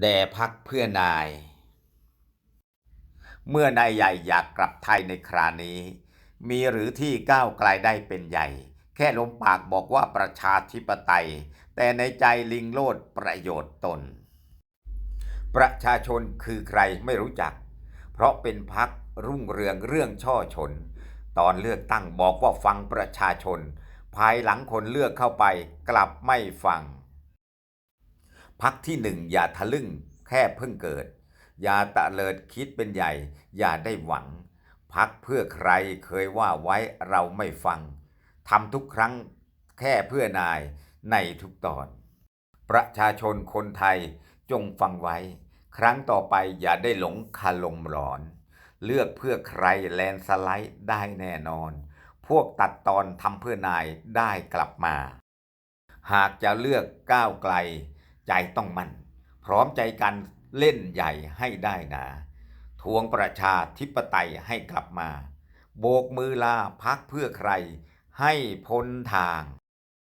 แด่พักเพื่อนาย เมื่อนายใหญ่อยากกลับไทยในครานี้ มีหรือที่ก้าวไกลได้เป็นใหญ่ แค่ลมปากบอกว่าประชาธิปไตย แต่ในใจลิงโลดประโยชน์ตน ประชาชนคือใครไม่รู้จัก เพราะเป็นพักรุ่งเรืองเรื่องช่อชน ตอนเลือกตั้งบอกว่าฟังประชาชน ภายหลังคนเลือกเข้าไปกลับไม่ฟัง พักที่หนึ่งอย่าทะลึ่งแค่เพิ่งเกิด อย่าตะเลิดคิดเป็นใหญ่ อย่าได้หวัง พักเพื่อใครเคยว่าไว้เราไม่ฟังทำทุกครั้งแค่เพื่อนายในทุกตอน ประชาชนคนไทยจงฟังไว้ ครั้งต่อไปอย่าได้หลงคาลมหลอน เลือกเพื่อใครแลนสไลด์ได้แน่นอน พวกตัดตอนทำเพื่อนายได้กลับมา หากจะเลือกก้าวไกล ใจต้องมั่น พร้อมใจกันเล่นใหญ่ให้ได้นาทวงประชาธิปไตยให้กลับมา โบกมือลาพักเพื่อใครให้พ้นทาง